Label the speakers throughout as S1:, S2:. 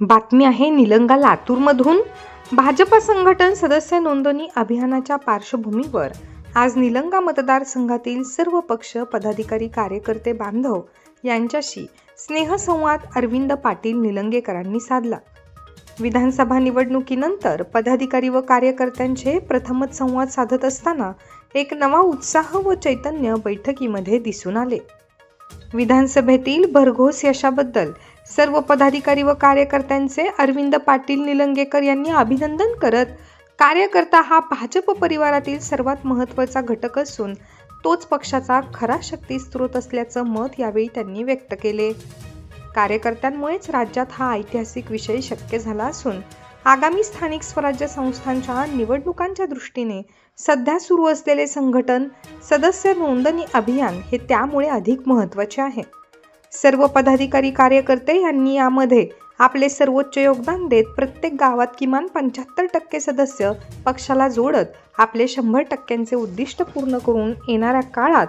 S1: बातमी आहे निलंगा लातूरमधून. भाजपा संघटन सदस्य नोंदणी अभियानाच्या पार्श्वभूमीवर आज निलंगा मतदारसंघातील सर्व पक्ष पदाधिकारी कार्यकर्ते बांधव यांच्याशी स्नेहसंवाद अरविंद पाटील निलंगेकरांनी साधला. विधानसभा निवडणुकीनंतर पदाधिकारी व कार्यकर्त्यांचे प्रथमच संवाद साधत असताना एक नवा उत्साह व चैतन्य बैठकीमध्ये दिसून आले. विधानसभेतील भरघोस यशाबद्दल सर्व पदाधिकारी व कार्यकर्त्यांचे अरविंद पाटील निलंगेकर यांनी अभिनंदन करत कार्यकर्ता हा भाजप परिवारातील सर्वात महत्त्वाचा घटक असून तोच पक्षाचा खरा शक्ती स्रोत असल्याचं मत यावेळी त्यांनी व्यक्त केले. कार्यकर्त्यांमुळेच राज्यात हा ऐतिहासिक विषय शक्य झाला असून आगामी स्थानिक स्वराज्य संस्थांच्या निवडणुकांच्या दृष्टीने सध्या सुरू असलेले संघटन सदस्य नोंदणी अभियान हे त्यामुळे अधिक महत्त्वाचे आहे. सर्व पदाधिकारी कार्यकर्ते यांनी यामध्ये आपले सर्वोच्च योगदान देत प्रत्येक गावात किमान पंच्याहत्तर टक्के सदस्य पक्षाला जोडत आपले शंभर टक्क्यांचे उद्दिष्ट पूर्ण करून येणाऱ्या काळात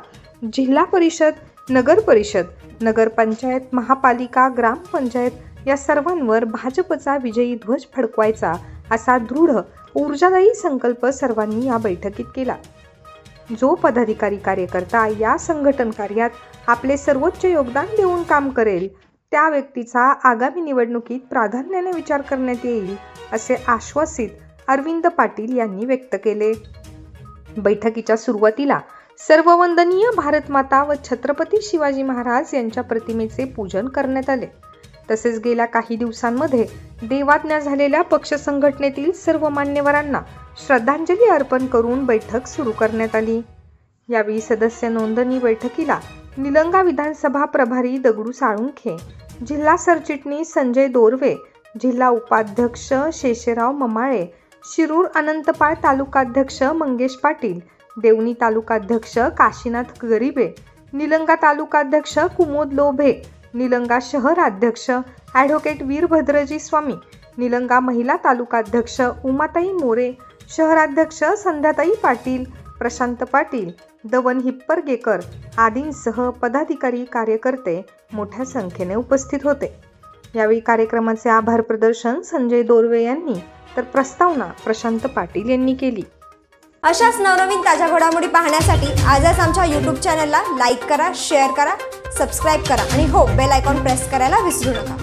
S1: जिल्हा परिषद नगर परिषद नगरपंचायत महापालिका ग्रामपंचायत या सर्वांवर भाजपचा विजयी ध्वज फडकवायचा असा दृढ ऊर्जादायी संकल्प सर्वांनी या बैठकीत केला. जो पदाधिकारी कार्यकर्ता या संघटन कार्यात आपले सर्वोच्च योगदान देऊन काम करेल. त्या व्यक्तीचा आगामी निवडणुकीत प्राधान्याने विचार करण्यात येईल असे आश्वासित अरविंद पाटील यांनी व्यक्त केले. बैठकीच्या सुरुवातीला सर्व वंदनीय भारतमाता व छत्रपती शिवाजी महाराज यांच्या प्रतिमेचे पूजन करण्यात आले. तसेच गेल्या काही दिवसांमध्ये देवाज्ञा झालेल्या पक्ष संघटनेतील सर्व मान्यवरांना श्रद्धांजली अर्पण करून बैठक सुरू करण्यात आली. यावेळी सदस्य नोंदणी बैठकीला निलंगा विधानसभा प्रभारी दगडू साळुंखे जिल्हा सरचिटणीस संजय दोरवे जिल्हा उपाध्यक्ष शेषराव ममाळे शिरूर अनंतपाळ तालुकाध्यक्ष मंगेश पाटील देवणी तालुकाध्यक्ष काशीनाथ गरिबे निलंगा तालुकाध्यक्ष कुमोद लोभे निलंगा शहर अध्यक्ष ॲडव्होकेट वीरभद्रजी स्वामी निलंगा महिला तालुकाध्यक्ष उमाताई मोरे शहराध्यक्ष संध्याताई पाटील प्रशांत पाटील दवन हिप्परगेकर आदींसह पदाधिकारी कार्यकर्ते मोठ्या संख्येने उपस्थित होते. यावेळी कार्यक्रमाचे आभार प्रदर्शन संजय दोरवे यांनी तर प्रस्तावना प्रशांत पाटील यांनी केली.
S2: अशाच नवनवीन ताज्या घडामोडी पाहण्यासाठी आजच आमच्या यूट्यूब चॅनलला लाईक करा शेअर करा सबस्क्राईब करा आणि हो बेल आयकॉन प्रेस करायला विसरू नका.